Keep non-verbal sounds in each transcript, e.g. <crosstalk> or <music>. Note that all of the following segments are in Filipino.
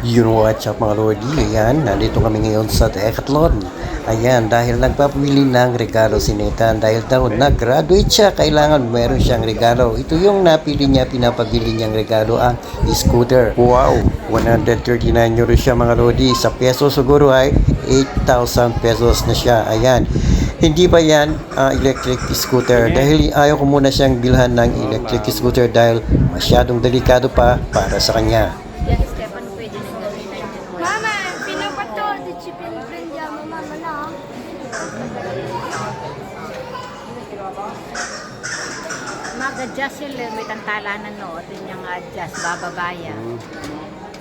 Yun what's up mga Lodi, ayan, nandito kami ngayon sa Decathlon. Ayan, dahil nagpapili ng regalo si Nathan, dahil daw nag-graduate siya, kailangan meron siyang regalo. Ito yung napili niya, pinapabili niyang regalo, ang scooter. Wow, 139 euro siya mga Lodi, sa peso siguro ay 8,000 pesos na siya. Ayan, hindi ba yan ah, electric scooter? Dahil ayaw ko muna siyang bilhan ng electric scooter dahil masyadong delikado pa para sa kanya. Yan, Stefan, pwede na gawin na yun. Mama, Di si piniprendiamo mama na. Mag-adjust sila, may tantalanan no, at yun yung adjust, bababaya.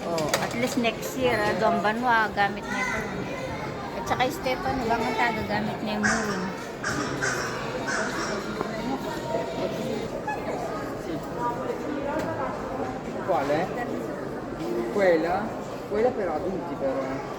Oh, at least next year, ah, Don Banwa, gamit na ito. At saka Stefan, ibang ang taga, gamit na yung murin. Quale? Quella? Quella per adulti però.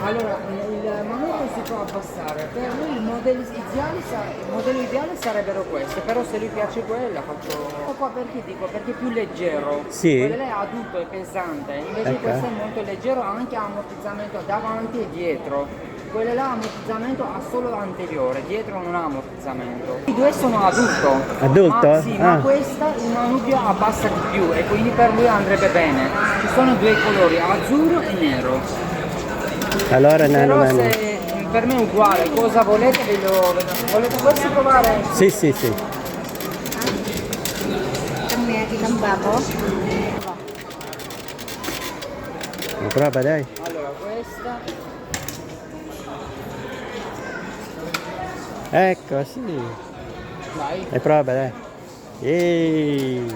Allora, il manuale si può abbassare, per lui il modello ideale, il modello ideale sarebbero queste, però se lui piace quella faccio... Oh, qua perché dico? Perché è più leggero. Sì. Quello è adulto e pesante, invece Ecco. questo è molto leggero, ha anche ammortizzamento davanti e dietro. Quello là ammortizzamento ha solo anteriore, dietro non ha ammortizzamento. I due sono adulto. Adulto? Ma, sì, ma Ah. questa il manubrio abbassa di più e quindi per lui andrebbe bene. Ci sono due colori, azzurro e nero. Allora, Però nano, nano. se per me è uguale, cosa volete ve lo volete questo provare? Sì, sì, sì. Babo? Prova, dai. Allora questa Ecco, sì. dai, E prova, dai. Ehi.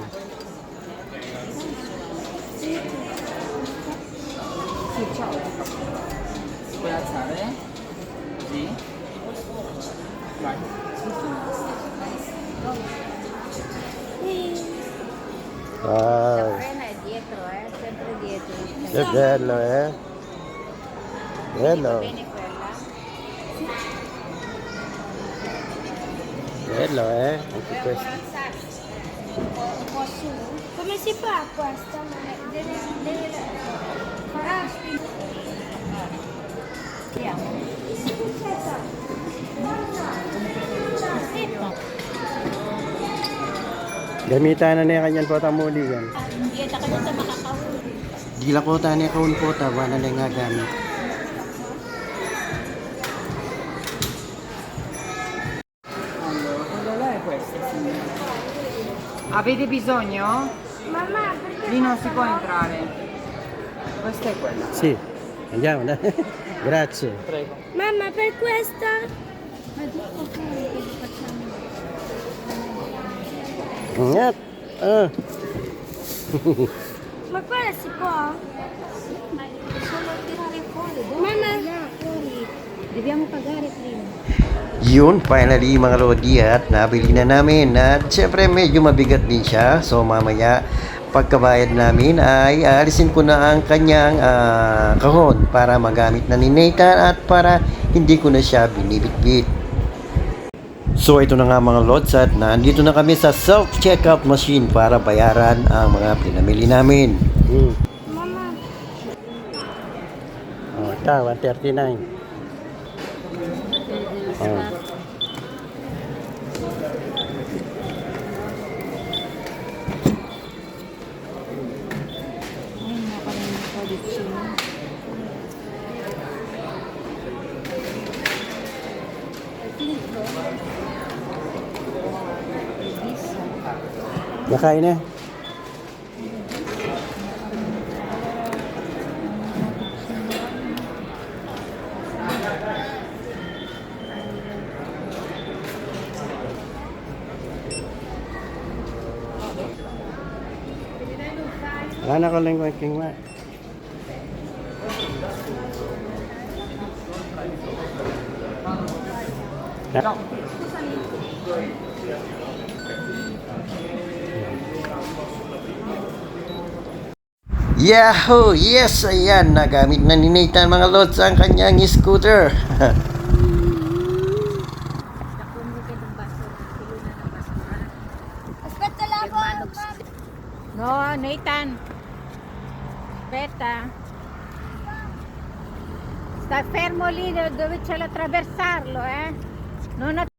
È dietro, eh, sempre dietro. Che bello, eh? Bello. Bello, eh? Anche questo. Come si fa questa? Deve, deve... Ah, Gamitan na niya kanyang pota muli yan. Hindi ata ka dito makakawin. Gila ko ta niya kaun pota, wala na nga gamit. Avete bisogno? Mamma, perché... Lì non si può entrare. Questa è quella. Sì, andiamo, dai. <laughs> Grazie. Prego. Mamma, per questa... Ingat. Ah. Ma quella si? Solo tirare fuori. Mamma... Dobbiamo pagare prima. Yun, finally mga Lodi at nabili na namin at syempre medyo mabigat din siya so mamaya pagkabayad namin ay aalisin ko na ang kanyang ah, kahon para magamit na ni Nathan at para hindi ko na siya binibitbit. So ito na nga mga Lods at nandito na kami sa self-checkout machine para bayaran ang mga pinamili namin. Hmm. Mamma... Oh, ito, 139. Oh. Ay, nakalimutan ko dito. Nakain na. Ano ko lang king ma. No. Yahoo! Yes! Ayan, nagamit na ni Nathan mga lods ang kanyang scooter. No, Nathan. Aspetta. Sta fermo lì dove c'è l'attraversarlo, eh? Non